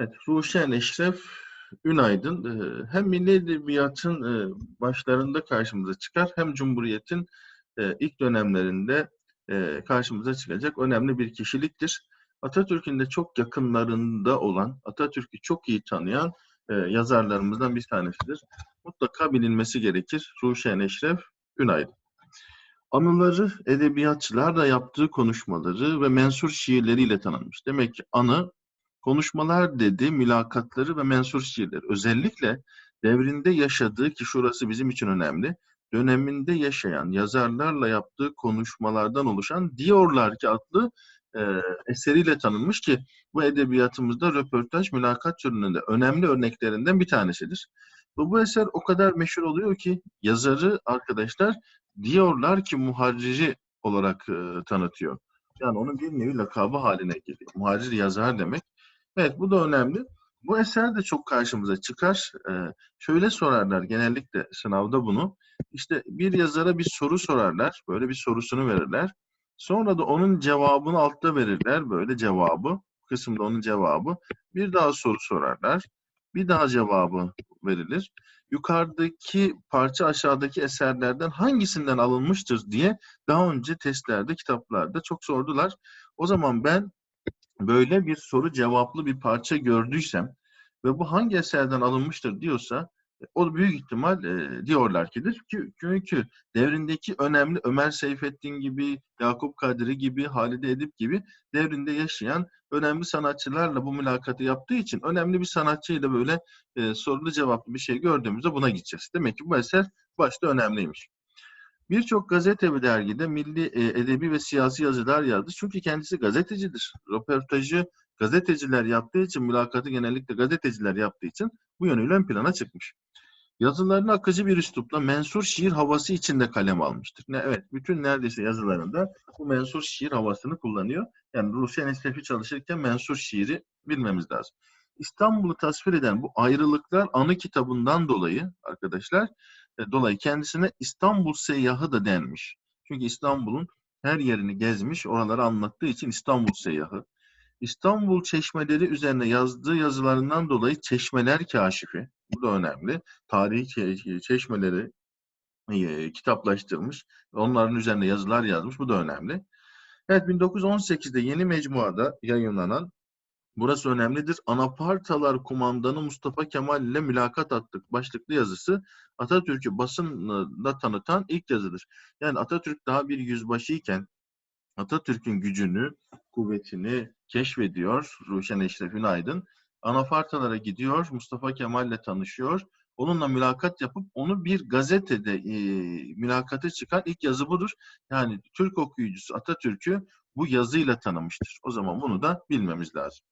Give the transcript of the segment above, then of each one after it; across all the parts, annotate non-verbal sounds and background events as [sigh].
Evet, Ruşen Eşref Ünaydın e, hem Milli Edebiyat'ın e, başlarında karşımıza çıkar hem Cumhuriyet'in e, ilk dönemlerinde karşımıza çıkacak önemli bir kişiliktir. Atatürk'ün de çok yakınlarında olan, Atatürk'ü çok iyi tanıyan yazarlarımızdan bir tanesidir. Mutlaka bilinmesi gerekir. Ruşen Eşref Ünaydın. Anıları edebiyatçılarla yaptığı konuşmaları ve mensur şiirleriyle tanınmış. Demek ki anı konuşmalar dedi, mülakatları ve mensur şiirleri. Özellikle devrinde yaşadığı ki şurası bizim için önemli. Döneminde yaşayan yazarlarla yaptığı konuşmalardan oluşan Diyorlar ki adlı e, eseriyle tanınmış ki bu edebiyatımızda röportaj mülakat türünün önemli örneklerinden bir tanesidir. Ve bu eser o kadar meşhur oluyor ki yazarı arkadaşlar diyorlar ki muharriri olarak e, tanıtıyor. Yani onun bir nevi lakabı haline geliyor. Muharrir yazar demek. Evet bu da önemli. Bu eser de çok karşımıza çıkar. Ee, şöyle sorarlar genellikle sınavda bunu. İşte bir yazara bir soru sorarlar. Böyle bir sorusunu verirler. Sonra da onun cevabını altta verirler. Böyle cevabı. Bu kısımda onun cevabı. Bir daha soru sorarlar. Bir daha cevabı verilir. Yukarıdaki parça aşağıdaki eserlerden hangisinden alınmıştır diye daha önce testlerde, kitaplarda çok sordular. O zaman ben böyle bir soru cevaplı bir parça gördüysem ve bu hangi eserden alınmıştır diyorsa e, o büyük ihtimal e, diyorlar kidir. Çünkü devrindeki önemli Ömer Seyfettin gibi, Yakup Kadri gibi, Halide Edip gibi devrinde yaşayan önemli sanatçılarla bu mülakatı yaptığı için önemli bir sanatçıyla böyle e, sorulu cevaplı bir şey gördüğümüzde buna gideceğiz. Demek ki bu eser başta önemliymiş. Birçok gazete ve dergide milli e, edebi ve siyasi yazılar yazdı. Çünkü kendisi gazetecidir. Röportajı gazeteciler yaptığı için, mülakatı genellikle gazeteciler yaptığı için bu yönüyle ön plana çıkmış. Yazılarını akıcı bir üslupla mensur şiir havası içinde kalem almıştır. Ne, evet, bütün neredeyse yazılarında bu mensur şiir havasını kullanıyor. Yani Rusya Nesnefi çalışırken mensur şiiri bilmemiz lazım. İstanbul'u tasvir eden bu ayrılıklar anı kitabından dolayı arkadaşlar dolayı kendisine İstanbul seyyahı da denmiş. Çünkü İstanbul'un her yerini gezmiş, oraları anlattığı için İstanbul seyyahı. İstanbul çeşmeleri üzerine yazdığı yazılarından dolayı çeşmeler kaşifi. Bu da önemli. Tarihi çeşmeleri e, kitaplaştırmış. Onların üzerine yazılar yazmış. Bu da önemli. Evet 1918'de yeni mecmuada yayınlanan Burası önemlidir. Anapartalar kumandanı Mustafa Kemal ile mülakat attık başlıklı yazısı Atatürk'ü basında tanıtan ilk yazıdır. Yani Atatürk daha bir yüzbaşıyken Atatürk'ün gücünü, kuvvetini keşfediyor Ruşen Eşref Aydın. Anafartalara gidiyor, Mustafa Kemal ile tanışıyor. Onunla mülakat yapıp onu bir gazetede e, mülakata çıkan ilk yazı budur. Yani Türk okuyucusu Atatürk'ü bu yazıyla tanımıştır. O zaman bunu da bilmemiz lazım.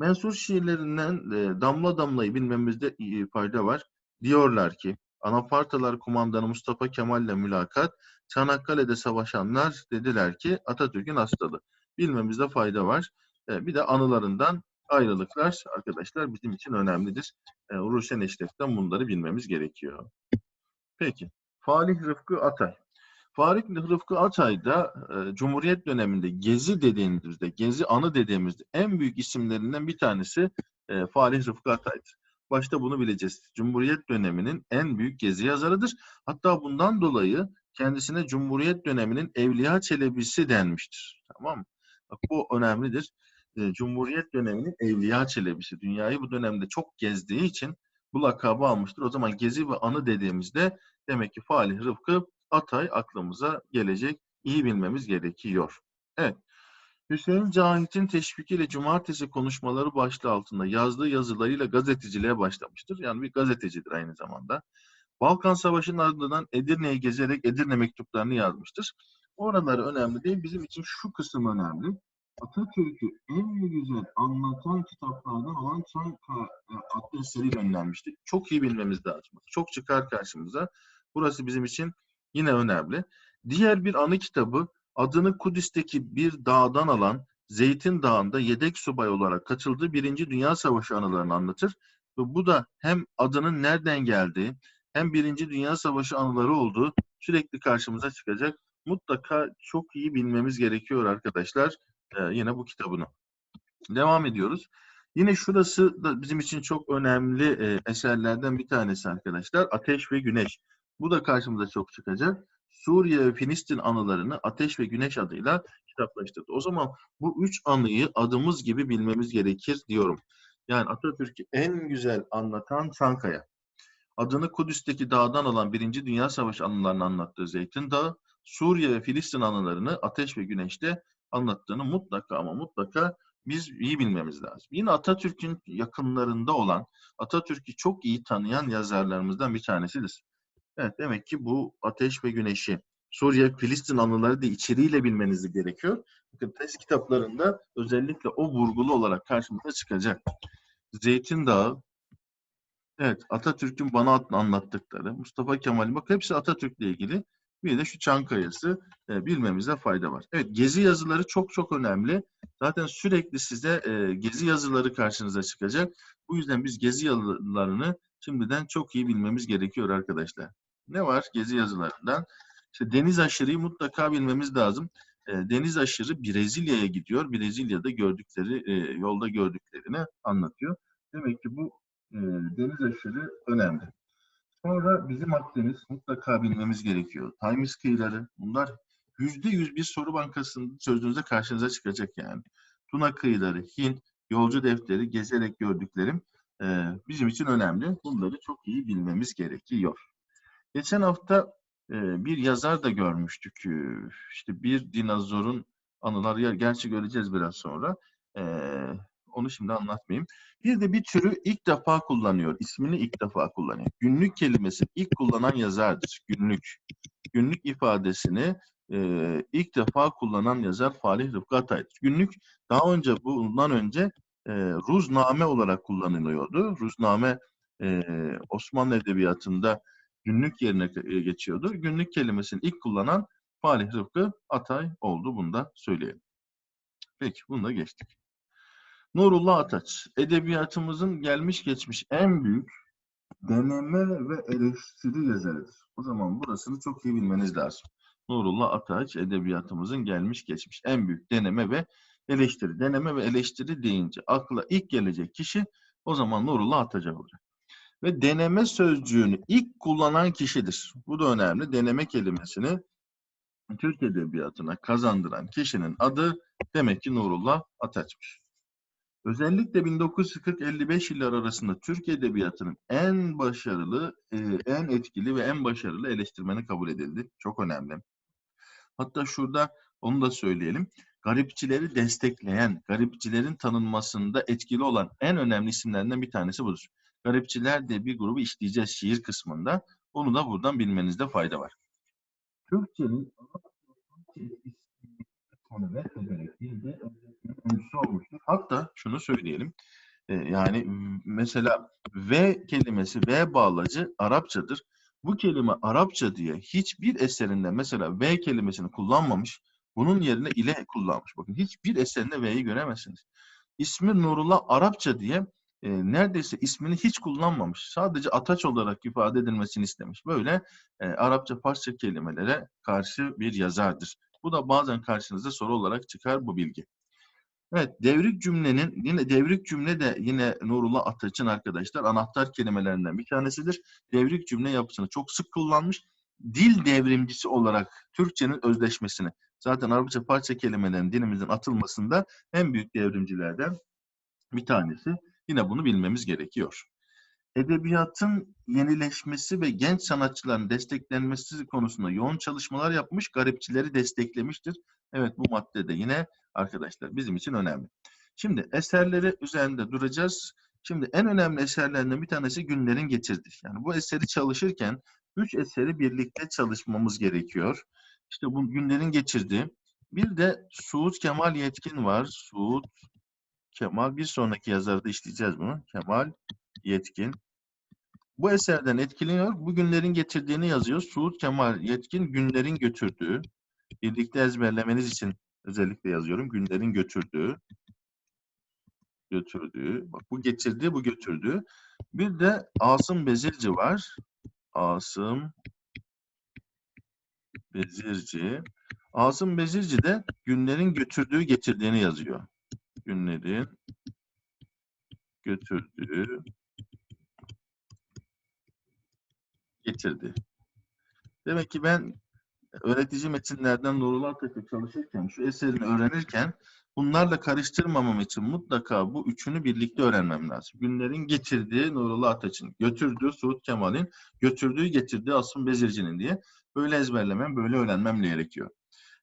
Mensur şiirlerinden e, damla damlayı bilmemizde e, fayda var. Diyorlar ki Anafartalar kumandanı Mustafa Kemal ile mülakat, Çanakkale'de savaşanlar dediler ki Atatürk'ün hastalığı. Bilmemizde fayda var. E, bir de anılarından ayrılıklar arkadaşlar bizim için önemlidir. E, Uruşen Eşref'ten bunları bilmemiz gerekiyor. Peki. Falih Rıfkı Atay. Farik Rıfkı Atay da e, Cumhuriyet döneminde Gezi dediğimizde, Gezi anı dediğimizde en büyük isimlerinden bir tanesi e, Falih Rıfkı Atay'dır. Başta bunu bileceğiz. Cumhuriyet döneminin en büyük gezi yazarıdır. Hatta bundan dolayı kendisine Cumhuriyet döneminin Evliya Çelebisi denmiştir. Tamam mı? Bak bu önemlidir. E, Cumhuriyet döneminin Evliya Çelebisi. Dünyayı bu dönemde çok gezdiği için bu lakabı almıştır. O zaman gezi ve anı dediğimizde demek ki Falih Rıfkı Atay aklımıza gelecek. İyi bilmemiz gerekiyor. Evet. Hüseyin Cahit'in teşvikiyle cumartesi konuşmaları başlığı altında yazdığı yazılarıyla gazeteciliğe başlamıştır. Yani bir gazetecidir aynı zamanda. Balkan Savaşı'nın ardından Edirne'yi gezerek Edirne mektuplarını yazmıştır. Oraları önemli değil. Bizim için şu kısım önemli. Atatürk'ü en güzel anlatan kitaplardan olan Çankaya adlı eseri göndermiştir. Çok iyi bilmemiz lazım. Çok çıkar karşımıza. Burası bizim için Yine önemli. Diğer bir anı kitabı adını Kudüs'teki bir dağdan alan Zeytin Dağı'nda yedek subay olarak katıldığı Birinci Dünya Savaşı anılarını anlatır. Ve bu da hem adının nereden geldiği hem Birinci Dünya Savaşı anıları olduğu sürekli karşımıza çıkacak. Mutlaka çok iyi bilmemiz gerekiyor arkadaşlar. Ee, yine bu kitabını. Devam ediyoruz. Yine şurası da bizim için çok önemli e, eserlerden bir tanesi arkadaşlar. Ateş ve Güneş. Bu da karşımıza çok çıkacak. Suriye ve Filistin anılarını Ateş ve Güneş adıyla kitaplaştırdı. O zaman bu üç anıyı adımız gibi bilmemiz gerekir diyorum. Yani Atatürk'ü en güzel anlatan Çankaya. Adını Kudüs'teki dağdan alan Birinci Dünya Savaşı anılarını anlattığı Zeytin Dağı, Suriye ve Filistin anılarını Ateş ve Güneş'te anlattığını mutlaka ama mutlaka biz iyi bilmemiz lazım. Yine Atatürk'ün yakınlarında olan, Atatürk'ü çok iyi tanıyan yazarlarımızdan bir tanesidir. Evet demek ki bu Ateş ve Güneş'i, Suriye Filistin anıları da içeriğiyle bilmeniz gerekiyor. Bakın test kitaplarında özellikle o vurgulu olarak karşımıza çıkacak. Zeytin Dağı, evet Atatürk'ün bana anlattıkları, Mustafa Kemal bak hepsi Atatürk'le ilgili. Bir de şu Çankaya'sı e, bilmemize fayda var. Evet gezi yazıları çok çok önemli. Zaten sürekli size e, gezi yazıları karşınıza çıkacak. Bu yüzden biz gezi yazılarını şimdiden çok iyi bilmemiz gerekiyor arkadaşlar. Ne var gezi yazılarından? İşte deniz aşırıyı mutlaka bilmemiz lazım. E, deniz aşırı Brezilya'ya gidiyor. Brezilya'da gördükleri, e, yolda gördüklerini anlatıyor. Demek ki bu e, deniz aşırı önemli. Sonra bizim Akdeniz mutlaka bilmemiz gerekiyor. Times kıyıları bunlar yüzde yüz bir soru bankasının sözünüzde karşınıza çıkacak yani. Tuna kıyıları, Hint, yolcu defteri, gezerek gördüklerim e, bizim için önemli. Bunları çok iyi bilmemiz gerekiyor. Geçen hafta e, bir yazar da görmüştük. E, işte bir dinozorun anıları, gerçi göreceğiz biraz sonra. E, onu şimdi anlatmayayım. Bir de bir türü ilk defa kullanıyor. İsmini ilk defa kullanıyor. Günlük kelimesi ilk kullanan yazardır. Günlük. Günlük ifadesini e, ilk defa kullanan yazar Falih Rıfkı Atay'dır. Günlük daha önce bundan önce e, ruzname olarak kullanılıyordu. Ruzname e, Osmanlı Edebiyatı'nda günlük yerine geçiyordu. Günlük kelimesini ilk kullanan Falih Rıfkı Atay oldu. Bunu da söyleyelim. Peki bunu da geçtik. Nurullah Ataç, edebiyatımızın gelmiş geçmiş en büyük deneme ve eleştiri yazarıdır. O zaman burasını çok iyi bilmeniz lazım. Nurullah Ataç, edebiyatımızın gelmiş geçmiş en büyük deneme ve eleştiri. Deneme ve eleştiri deyince akla ilk gelecek kişi o zaman Nurullah Ataç olacak. Ve deneme sözcüğünü ilk kullanan kişidir. Bu da önemli. Deneme kelimesini Türk Edebiyatı'na kazandıran kişinin adı demek ki Nurullah Ataç'mış. Özellikle 1940-55 yıllar arasında Türk Edebiyatı'nın en başarılı, e, en etkili ve en başarılı eleştirmeni kabul edildi. Çok önemli. Hatta şurada onu da söyleyelim. Garipçileri destekleyen, garipçilerin tanınmasında etkili olan en önemli isimlerinden bir tanesi budur. Garipçiler de bir grubu işleyeceğiz şiir kısmında. Onu da buradan bilmenizde fayda var. Türkçenin konu ve bir de öncüsü olmuştur. Hatta şunu söyleyelim. E, yani mesela V kelimesi V bağlacı Arapçadır. Bu kelime Arapça diye hiçbir eserinde mesela V kelimesini kullanmamış. Bunun yerine ile kullanmış. Bakın hiçbir eserinde V'yi göremezsiniz. İsmi Nurullah Arapça diye e, neredeyse ismini hiç kullanmamış. Sadece ataç olarak ifade edilmesini istemiş. Böyle e, Arapça, Farsça kelimelere karşı bir yazardır. Bu da bazen karşınıza soru olarak çıkar bu bilgi. Evet, devrik cümlenin yine devrik cümle de yine Nurullah Ataç'ın arkadaşlar anahtar kelimelerinden bir tanesidir. Devrik cümle yapısını çok sık kullanmış. Dil devrimcisi olarak Türkçenin özleşmesini zaten Arapça parça kelimelerin dilimizin atılmasında en büyük devrimcilerden bir tanesi. Yine bunu bilmemiz gerekiyor. Edebiyatın yenileşmesi ve genç sanatçıların desteklenmesi konusunda yoğun çalışmalar yapmış, garipçileri desteklemiştir. Evet bu madde de yine arkadaşlar bizim için önemli. Şimdi eserleri üzerinde duracağız. Şimdi en önemli eserlerinden bir tanesi Günlerin Getirdiği. Yani bu eseri çalışırken üç eseri birlikte çalışmamız gerekiyor. İşte bu Günlerin Geçirdiği. Bir de Suud Kemal Yetkin var. Suud Kemal. Bir sonraki yazarda işleyeceğiz bunu. Kemal Yetkin. Bu eserden etkileniyor. Bu günlerin getirdiğini yazıyor. Suud Kemal Yetkin günlerin götürdüğü. Birlikte ezberlemeniz için özellikle yazıyorum. Günlerin götürdüğü. Götürdüğü. Bak bu getirdiği, bu götürdüğü. Bir de Asım Bezirci var. Asım Bezirci. Asım Bezirci de günlerin götürdüğü, getirdiğini yazıyor. Günlerin götürdü, getirdi. Demek ki ben öğretici metinlerden Nurullah Atatürk çalışırken, şu eserini öğrenirken bunlarla karıştırmamam için mutlaka bu üçünü birlikte öğrenmem lazım. Günlerin getirdiği Nurullah Atatürk'ün, götürdüğü Suud Kemal'in, götürdüğü getirdiği Asım Bezirci'nin diye böyle ezberlemem, böyle öğrenmem gerekiyor.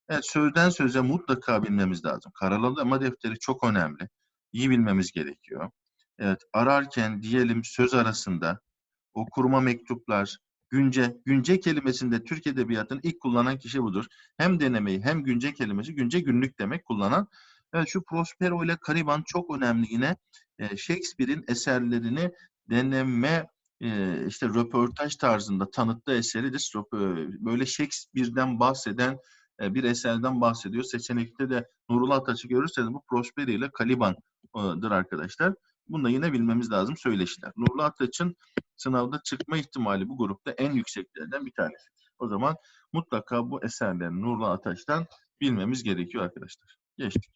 Evet, sözden söze mutlaka bilmemiz lazım. Karalama defteri çok önemli. İyi bilmemiz gerekiyor. Evet, ararken diyelim söz arasında o kurma mektuplar, günce, günce kelimesinde Türk Edebiyatı'nın ilk kullanan kişi budur. Hem denemeyi hem günce kelimesi, günce günlük demek kullanan. Evet, şu Prospero ile Caliban çok önemli yine. Ee, Shakespeare'in eserlerini deneme, e, işte röportaj tarzında tanıttığı eseridir. Böyle Shakespeare'den bahseden bir eserden bahsediyor. Seçenekte de Nurullah Ataç'ı görürseniz bu Prospero ile Caliban'dır arkadaşlar. Bunu da yine bilmemiz lazım söyleşiler. Nurullah Ataç'ın sınavda çıkma ihtimali bu grupta en yükseklerden bir tanesi. O zaman mutlaka bu eserlerini Nurullah Ataç'tan bilmemiz gerekiyor arkadaşlar. Geçtik.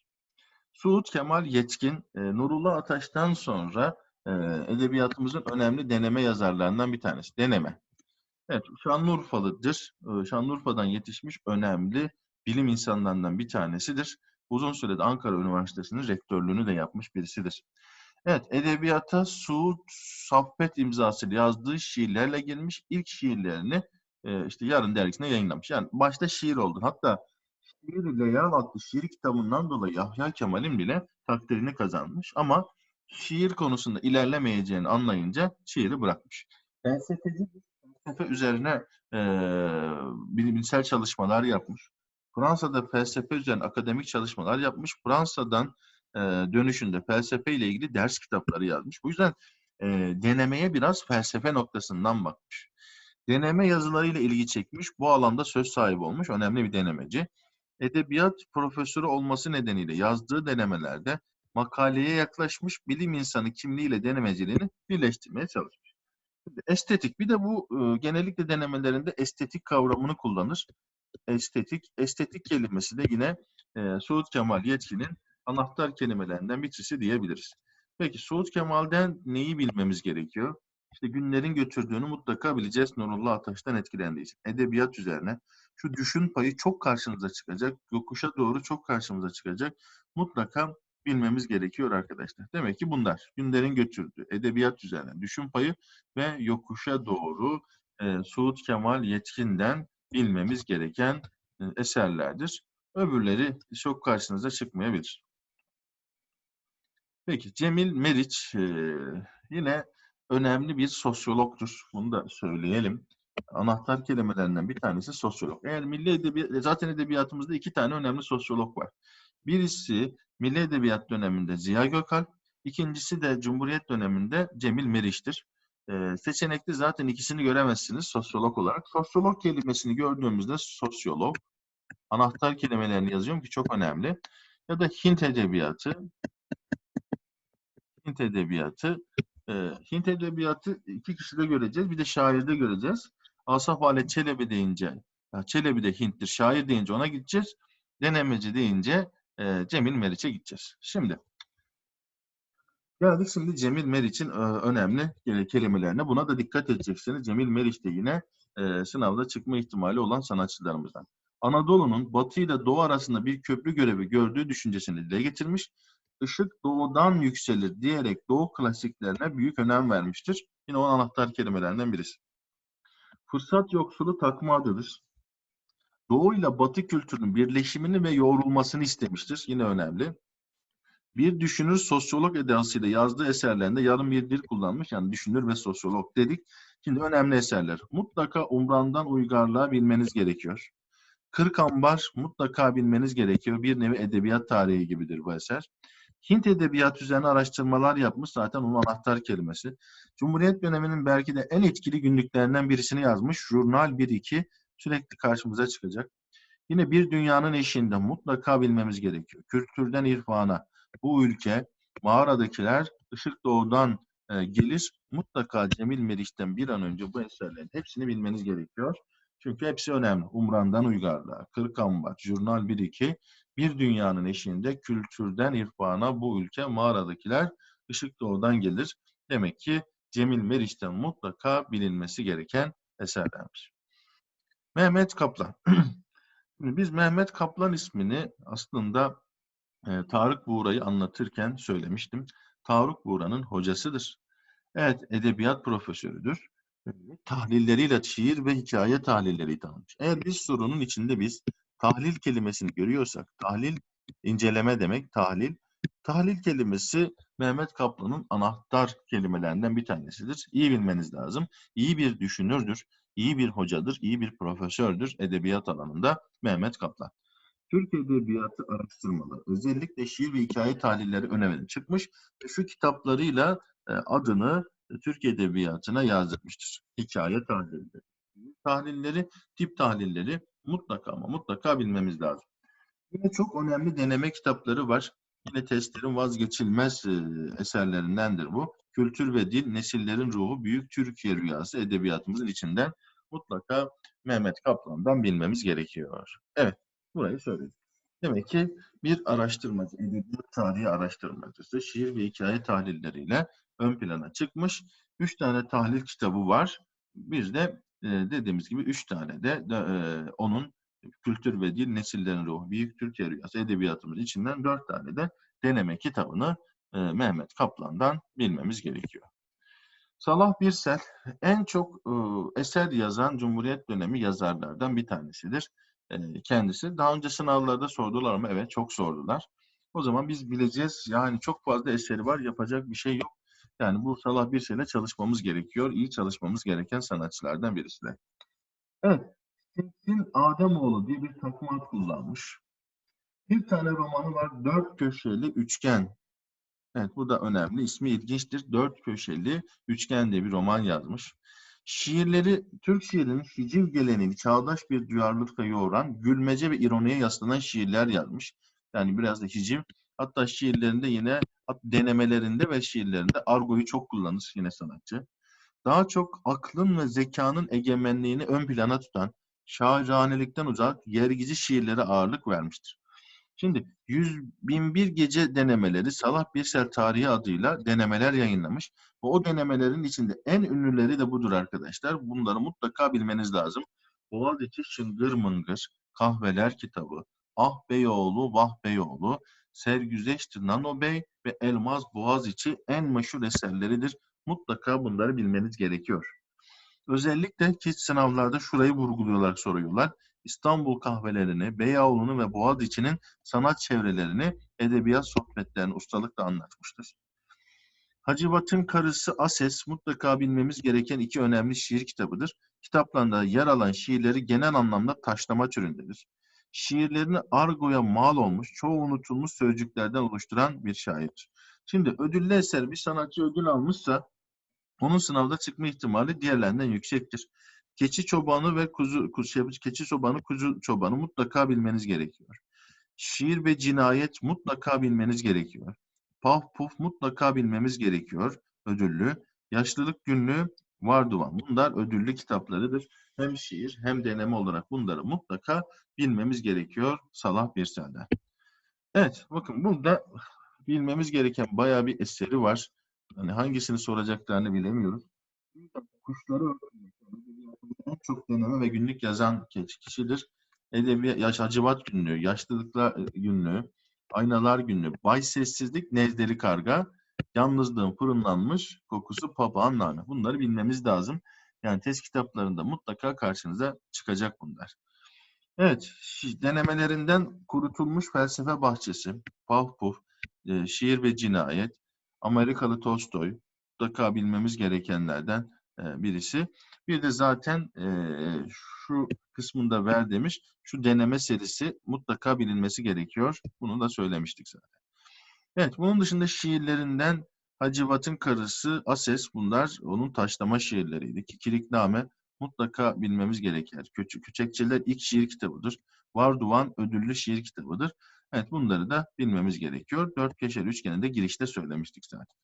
Suud Kemal Yetkin, Nurullah Ataç'tan sonra edebiyatımızın önemli deneme yazarlarından bir tanesi. Deneme. Evet, Şanlıurfalıdır. Şanlıurfa'dan yetişmiş önemli bilim insanlarından bir tanesidir. Uzun sürede Ankara Üniversitesi'nin rektörlüğünü de yapmış birisidir. Evet, edebiyata Suud Saffet imzasıyla yazdığı şiirlerle girmiş. İlk şiirlerini e, işte Yarın dergisine yayınlamış. Yani başta şiir oldu. Hatta Şiir ile Leyan adlı şiir kitabından dolayı Yahya Kemal'in bile takdirini kazanmış. Ama şiir konusunda ilerlemeyeceğini anlayınca şiiri bırakmış. Felsefeci felsefe üzerine e, bilimsel çalışmalar yapmış. Fransa'da felsefe üzerine akademik çalışmalar yapmış. Fransa'dan e, dönüşünde felsefe ile ilgili ders kitapları yazmış. Bu yüzden e, denemeye biraz felsefe noktasından bakmış. Deneme yazılarıyla ilgi çekmiş. Bu alanda söz sahibi olmuş. Önemli bir denemeci. Edebiyat profesörü olması nedeniyle yazdığı denemelerde makaleye yaklaşmış bilim insanı kimliğiyle denemeciliğini birleştirmeye çalışmış. Estetik. Bir de bu genellikle denemelerinde estetik kavramını kullanır. Estetik. Estetik kelimesi de yine e, Suud Kemal Yetkin'in anahtar kelimelerinden birisi diyebiliriz. Peki Suud Kemal'den neyi bilmemiz gerekiyor? İşte günlerin götürdüğünü mutlaka bileceğiz Nurullah Ataş'tan etkilendiği için. Edebiyat üzerine şu düşün payı çok karşımıza çıkacak. Yokuşa doğru çok karşımıza çıkacak. Mutlaka bilmemiz gerekiyor arkadaşlar. Demek ki bunlar günlerin götürdüğü edebiyat üzerine düşün payı ve yokuşa doğru e, Suud Kemal Yetkin'den bilmemiz gereken e, eserlerdir. Öbürleri çok karşınıza çıkmayabilir. Peki Cemil Meriç e, yine önemli bir sosyologtur. Bunu da söyleyelim. Anahtar kelimelerinden bir tanesi sosyolog. Eğer milli edebiyat, zaten edebiyatımızda iki tane önemli sosyolog var. Birisi Milli Edebiyat döneminde Ziya Gökalp, ikincisi de Cumhuriyet döneminde Cemil Meriç'tir. Ee, seçenekte zaten ikisini göremezsiniz sosyolog olarak. Sosyolog kelimesini gördüğümüzde sosyolog, anahtar kelimelerini yazıyorum ki çok önemli. Ya da Hint edebiyatı, Hint edebiyatı, e, Hint edebiyatı iki kişide göreceğiz, bir de şairde göreceğiz. Asaf Halet Çelebi deyince, Çelebi de Hint'tir, şair deyince ona gideceğiz. Denemeci deyince e, Cemil Meriç'e gideceğiz. Şimdi geldik şimdi Cemil Meriç'in e, önemli kelimelerine. Buna da dikkat edeceksiniz. Cemil Meriç de yine e, sınavda çıkma ihtimali olan sanatçılarımızdan. Anadolu'nun batı ile doğu arasında bir köprü görevi gördüğü düşüncesini dile getirmiş. Işık doğudan yükselir diyerek doğu klasiklerine büyük önem vermiştir. Yine o anahtar kelimelerinden birisi. Fırsat yoksulu takma adıdır. Doğu ile Batı kültürünün birleşimini ve yoğrulmasını istemiştir. Yine önemli. Bir düşünür sosyolog edasıyla yazdığı eserlerinde yarım bir dil kullanmış. Yani düşünür ve sosyolog dedik. Şimdi önemli eserler. Mutlaka Umran'dan Uygarlığa bilmeniz gerekiyor. Kırk Ambar mutlaka bilmeniz gerekiyor. Bir nevi edebiyat tarihi gibidir bu eser. Hint edebiyat üzerine araştırmalar yapmış zaten onun anahtar kelimesi. Cumhuriyet döneminin belki de en etkili günlüklerinden birisini yazmış. Jurnal 1-2 sürekli karşımıza çıkacak. Yine bir dünyanın eşiğinde mutlaka bilmemiz gerekiyor. Kültürden irfana bu ülke mağaradakiler ışık doğudan e, gelir. Mutlaka Cemil Meriç'ten bir an önce bu eserlerin hepsini bilmeniz gerekiyor. Çünkü hepsi önemli. Umran'dan Uygarlığa, Kırkambar, Jurnal 1-2, bir dünyanın eşiğinde kültürden irfana bu ülke mağaradakiler Işık Doğu'dan gelir. Demek ki Cemil Meriç'ten mutlaka bilinmesi gereken eserlermiş. Mehmet Kaplan. [clears throat] Biz Mehmet Kaplan ismini aslında e, Tarık Buğra'yı anlatırken söylemiştim. Tarık Buğra'nın hocasıdır. Evet, edebiyat profesörüdür. Tahlilleriyle şiir ve hikaye tahlilleri tanımış. Eğer bir sorunun içinde biz tahlil kelimesini görüyorsak, tahlil inceleme demek, tahlil. Tahlil kelimesi Mehmet Kaplan'ın anahtar kelimelerinden bir tanesidir. İyi bilmeniz lazım. İyi bir düşünürdür, iyi bir hocadır, iyi bir profesördür edebiyat alanında Mehmet Kaplan. Türk Edebiyatı araştırmaları, özellikle şiir ve hikaye tahlilleri öne çıkmış ve şu kitaplarıyla e, adını e, Türk Edebiyatı'na yazdırmıştır. Hikaye tahlilleri. Tahlilleri, tip tahlilleri mutlaka ama mutlaka bilmemiz lazım. Yine çok önemli deneme kitapları var. Yine testlerin vazgeçilmez e, eserlerindendir bu. Kültür ve Dil, Nesillerin Ruhu, Büyük Türkiye Rüyası edebiyatımızın içinden mutlaka Mehmet Kaplan'dan bilmemiz gerekiyor. Evet, burayı söyledim. Demek ki bir araştırmacı, edebiyat tarihi araştırmacısı şiir ve hikaye tahlilleriyle ön plana çıkmış. Üç tane tahlil kitabı var. Bir de e, dediğimiz gibi üç tane de, de e, onun Kültür ve Dil, Nesillerin Ruhu, Büyük Türkiye Rüyası edebiyatımız içinden dört tane de deneme kitabını e, Mehmet Kaplan'dan bilmemiz gerekiyor. Salah Birsel en çok e, eser yazan Cumhuriyet dönemi yazarlardan bir tanesidir e, kendisi. Daha önce sınavlarda sordular mı? Evet çok sordular. O zaman biz bileceğiz. Yani çok fazla eseri var. Yapacak bir şey yok. Yani bu Salah Birsel'e çalışmamız gerekiyor. İyi çalışmamız gereken sanatçılardan birisi de. Evet. Tekin Ademoğlu diye bir takım ad kullanmış. Bir tane romanı var. Dört köşeli üçgen. Evet bu da önemli. İsmi ilginçtir. Dört köşeli üçgen diye bir roman yazmış. Şiirleri Türk şiirinin hiciv geleneğini çağdaş bir duyarlılıkla yoğuran, gülmece ve ironiye yaslanan şiirler yazmış. Yani biraz da hiciv. Hatta şiirlerinde yine denemelerinde ve şiirlerinde argoyu çok kullanır yine sanatçı. Daha çok aklın ve zekanın egemenliğini ön plana tutan, şairanelikten uzak, yergici şiirlere ağırlık vermiştir. Şimdi 100 binbir gece denemeleri Salah Birsel Tarihi adıyla denemeler yayınlamış. Ve o denemelerin içinde en ünlüleri de budur arkadaşlar. Bunları mutlaka bilmeniz lazım. Boğaziçi Şıngır Mıngır, Kahveler Kitabı, Ah Beyoğlu, Vah Beyoğlu, Sergüzeşti Nano Bey ve Elmas Boğaziçi en meşhur eserleridir. Mutlaka bunları bilmeniz gerekiyor. Özellikle ki sınavlarda şurayı vurguluyorlar, soruyorlar. İstanbul kahvelerini, Beyoğlu'nu ve Boğaziçi'nin sanat çevrelerini, edebiyat sohbetlerini ustalıkla anlatmıştır. Hacivat'ın karısı Ases mutlaka bilmemiz gereken iki önemli şiir kitabıdır. Kitaplarında yer alan şiirleri genel anlamda taşlama türündedir. Şiirlerini argoya mal olmuş, çoğu unutulmuş sözcüklerden oluşturan bir şairdir. Şimdi ödüllü eser bir sanatçı ödül almışsa onun sınavda çıkma ihtimali diğerlerinden yüksektir. Keçi çobanı ve kuzu, kuzu şey, keçi çobanı, kuzu çobanı mutlaka bilmeniz gerekiyor. Şiir ve cinayet mutlaka bilmeniz gerekiyor. Paf puf mutlaka bilmemiz gerekiyor. Ödüllü. Yaşlılık günlüğü var duvan. Bunlar ödüllü kitaplarıdır. Hem şiir hem deneme olarak bunları mutlaka bilmemiz gerekiyor Salah Birsel'den. Evet bakın burada bilmemiz gereken bayağı bir eseri var. Hani hangisini soracaklarını bilemiyoruz. Kuşları öldürmek en çok deneme ve günlük yazan kişidir. Edebiyat, yaş, Hacivat günlüğü, yaşlılıklar e, günlüğü, aynalar günlüğü, bay sessizlik, nezdeli karga, yalnızlığın fırınlanmış kokusu papağan nane. Bunları bilmemiz lazım. Yani test kitaplarında mutlaka karşınıza çıkacak bunlar. Evet, denemelerinden kurutulmuş felsefe bahçesi, Paf Puf, e, şiir ve cinayet, Amerikalı Tolstoy, mutlaka bilmemiz gerekenlerden birisi. Bir de zaten e, şu kısmında ver demiş. Şu deneme serisi mutlaka bilinmesi gerekiyor. Bunu da söylemiştik zaten. Evet, bunun dışında şiirlerinden Hacivat'ın karısı Ases bunlar onun taşlama şiirleriydi. Kikilikname mutlaka bilmemiz gerekir. Küçük Küçekçeler ilk şiir kitabıdır. Varduvan ödüllü şiir kitabıdır. Evet bunları da bilmemiz gerekiyor. Dört köşeli üçgeni de girişte söylemiştik zaten.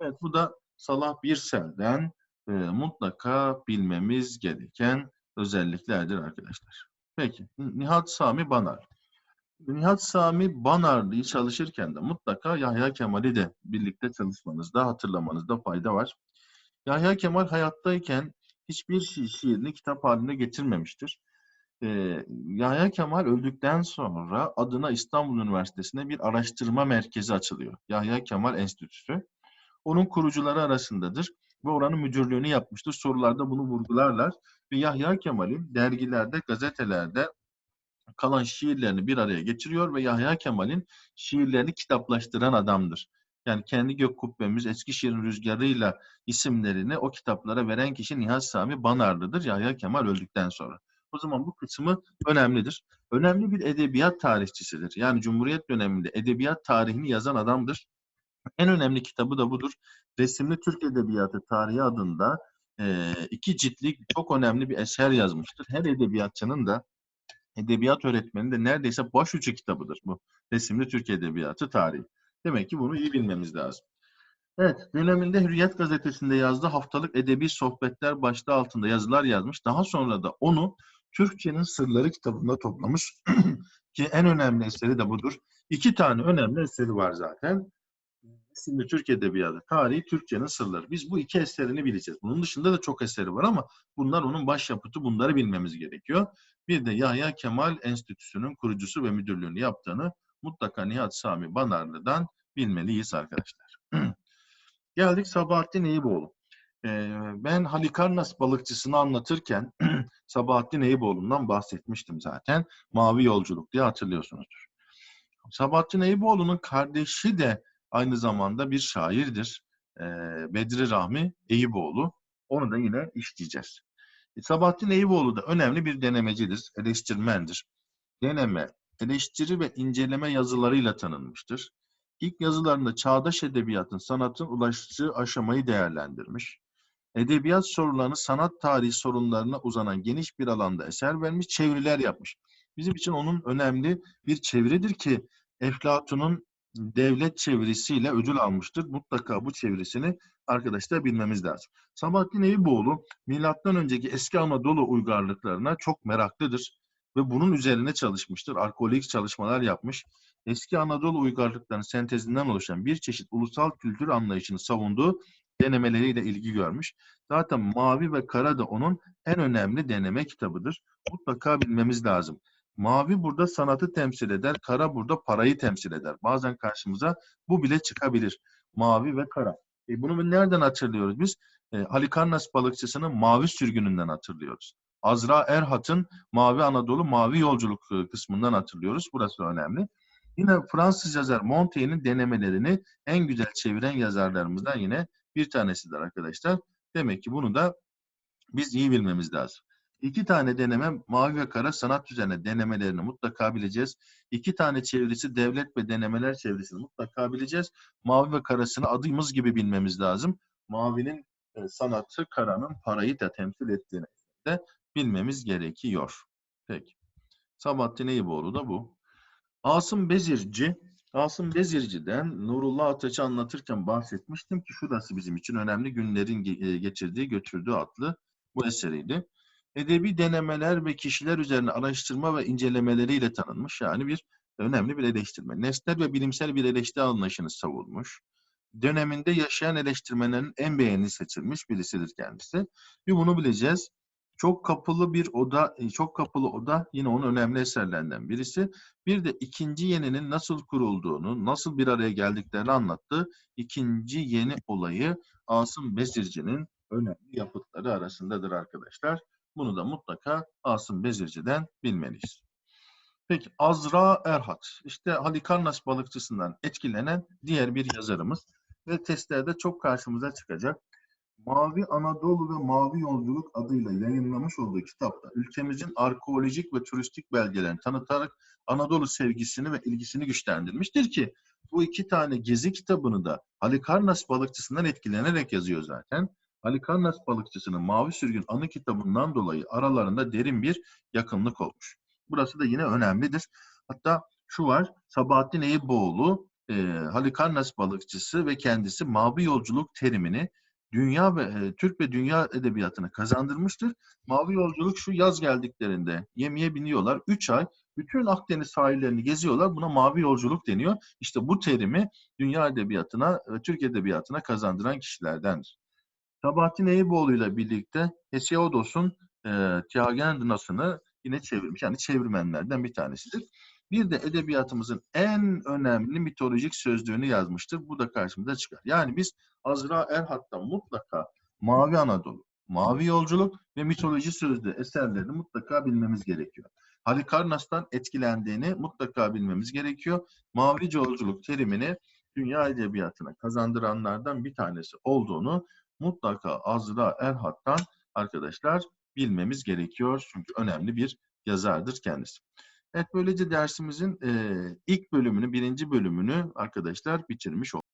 Evet bu da Salah Birsel'den e, mutlaka bilmemiz gereken özelliklerdir arkadaşlar. Peki, Nihat Sami Banar. Nihat Sami Banarlı'yı çalışırken de mutlaka Yahya Kemal'i de birlikte çalışmanızda, hatırlamanızda fayda var. Yahya Kemal hayattayken hiçbir şi- şiirini kitap haline getirmemiştir. Ee, Yahya Kemal öldükten sonra adına İstanbul Üniversitesi'nde bir araştırma merkezi açılıyor. Yahya Kemal Enstitüsü. Onun kurucuları arasındadır ve oranın müdürlüğünü yapmıştır. Sorularda bunu vurgularlar. Ve Yahya Kemal'in dergilerde, gazetelerde kalan şiirlerini bir araya getiriyor ve Yahya Kemal'in şiirlerini kitaplaştıran adamdır. Yani kendi gök kubbemiz Eskişehir'in rüzgarıyla isimlerini o kitaplara veren kişi Nihat Sami Banarlı'dır Yahya Kemal öldükten sonra. O zaman bu kısmı önemlidir. Önemli bir edebiyat tarihçisidir. Yani Cumhuriyet döneminde edebiyat tarihini yazan adamdır. En önemli kitabı da budur. Resimli Türk Edebiyatı Tarihi adında eee, iki ciltlik çok önemli bir eser yazmıştır. Her edebiyatçının da edebiyat öğretmeninin de neredeyse başucu kitabıdır bu. Resimli Türk Edebiyatı Tarihi. Demek ki bunu iyi bilmemiz lazım. Evet, döneminde Hürriyet gazetesinde yazdığı haftalık edebi sohbetler başlığı altında yazılar yazmış. Daha sonra da onu Türkçenin Sırları kitabında toplamış. [clears throat] Ki en önemli eseri de budur. İki tane önemli eseri var zaten. Resimli Türk Edebiyatı, Tarihi, Türkçenin Sırları. Biz bu iki eserini bileceğiz. Bunun dışında da çok eseri var ama bunlar onun başyapıtı. Bunları bilmemiz gerekiyor. Bir de Yahya Kemal Enstitüsü'nün kurucusu ve müdürlüğünü yaptığını mutlaka Nihat Sami Banarlı'dan bilmeliyiz arkadaşlar. [clears throat] Geldik Sabahattin Eyüboğlu. Ee, ben Halikarnas balıkçısını anlatırken [clears throat] Sabahattin Eyüboğlu'ndan bahsetmiştim zaten. Mavi Yolculuk diye hatırlıyorsunuzdur. Sabahattin Eyüboğlu'nun kardeşi de aynı zamanda bir şairdir. Bedri Rahmi Eyüboğlu. Onu da yine işleyeceğiz. E, Sabahattin Eyüboğlu da önemli bir denemecidir, eleştirmendir. Deneme, eleştiri ve inceleme yazılarıyla tanınmıştır. İlk yazılarında çağdaş edebiyatın, sanatın ulaştığı aşamayı değerlendirmiş. Edebiyat sorularını sanat tarihi sorunlarına uzanan geniş bir alanda eser vermiş, çeviriler yapmış. Bizim için onun önemli bir çeviridir ki Eflatun'un devlet çevirisiyle ödül almıştır. Mutlaka bu çevirisini arkadaşlar bilmemiz lazım. Sabahattin Eyüboğlu milattan önceki eski Anadolu uygarlıklarına çok meraklıdır ve bunun üzerine çalışmıştır. Arkeolojik çalışmalar yapmış. Eski Anadolu uygarlıklarının sentezinden oluşan bir çeşit ulusal kültür anlayışını savunduğu denemeleriyle ilgi görmüş. Zaten Mavi ve Kara da onun en önemli deneme kitabıdır. Mutlaka bilmemiz lazım. Mavi burada sanatı temsil eder, kara burada parayı temsil eder. Bazen karşımıza bu bile çıkabilir. Mavi ve kara. E bunu nereden hatırlıyoruz biz? E, Halikarnas balıkçısının mavi sürgününden hatırlıyoruz. Azra Erhat'ın Mavi Anadolu Mavi Yolculuk e, kısmından hatırlıyoruz. Burası önemli. Yine Fransız yazar Montaigne'in denemelerini en güzel çeviren yazarlarımızdan yine bir tanesidir arkadaşlar. Demek ki bunu da biz iyi bilmemiz lazım. İki tane deneme mavi ve kara sanat üzerine denemelerini mutlaka bileceğiz. İki tane çevirisi devlet ve denemeler çevirisini mutlaka bileceğiz. Mavi ve karasını adımız gibi bilmemiz lazım. Mavinin e, sanatı, karanın parayı da temsil ettiğini de bilmemiz gerekiyor. Peki. Sabahattin Eyüboğlu da bu. Asım Bezirci, Asım Bezirci'den Nurullah Ataç'ı anlatırken bahsetmiştim ki şurası bizim için önemli günlerin e, geçirdiği, götürdüğü adlı bu eseriydi. Edebi denemeler ve kişiler üzerine araştırma ve incelemeleriyle tanınmış. Yani bir önemli bir eleştirme. Nesnel ve bilimsel bir eleştiri anlayışını savunmuş. Döneminde yaşayan eleştirmenlerin en beğeni seçilmiş birisidir kendisi. Bir bunu bileceğiz. Çok kapılı bir oda, e, çok kapılı oda yine onun önemli eserlerinden birisi. Bir de ikinci yeninin nasıl kurulduğunu, nasıl bir araya geldiklerini anlattığı ikinci yeni olayı Asım Bezirci'nin önemli yapıtları arasındadır arkadaşlar. Bunu da mutlaka Asım Bezirci'den bilmeliyiz. Peki Azra Erhat, işte Halikarnas balıkçısından etkilenen diğer bir yazarımız ve testlerde çok karşımıza çıkacak. Mavi Anadolu ve Mavi Yolculuk adıyla yayınlamış olduğu kitapta ülkemizin arkeolojik ve turistik belgelerini tanıtarak Anadolu sevgisini ve ilgisini güçlendirmiştir ki bu iki tane gezi kitabını da Halikarnas balıkçısından etkilenerek yazıyor zaten. Halikarnas balıkçısının Mavi Sürgün anı kitabından dolayı aralarında derin bir yakınlık olmuş. Burası da yine önemlidir. Hatta şu var, Sabahattin Eyüboğlu, e, Halikarnas balıkçısı ve kendisi Mavi Yolculuk terimini dünya ve e, Türk ve dünya edebiyatını kazandırmıştır. Mavi yolculuk şu yaz geldiklerinde yemeğe biniyorlar. 3 ay Bütün Akdeniz sahillerini geziyorlar. Buna mavi yolculuk deniyor. İşte bu terimi dünya edebiyatına ve Türk edebiyatına kazandıran kişilerdendir. Sabahattin Eyüboğlu ile birlikte Hesiodos'un e, Tiagendonas'ını yine çevirmiş. Yani çevirmenlerden bir tanesidir. Bir de edebiyatımızın en önemli mitolojik sözlüğünü yazmıştır. Bu da karşımıza çıkar. Yani biz Azra Erhat'tan mutlaka Mavi Anadolu, Mavi Yolculuk ve mitoloji sözlüğü eserlerini mutlaka bilmemiz gerekiyor. Halikarnas'tan etkilendiğini mutlaka bilmemiz gerekiyor. Mavi yolculuk terimini dünya edebiyatına kazandıranlardan bir tanesi olduğunu mutlaka Azra Erhat'tan arkadaşlar bilmemiz gerekiyor. Çünkü önemli bir yazardır kendisi. Evet böylece dersimizin e, ilk bölümünü, birinci bölümünü arkadaşlar bitirmiş olduk.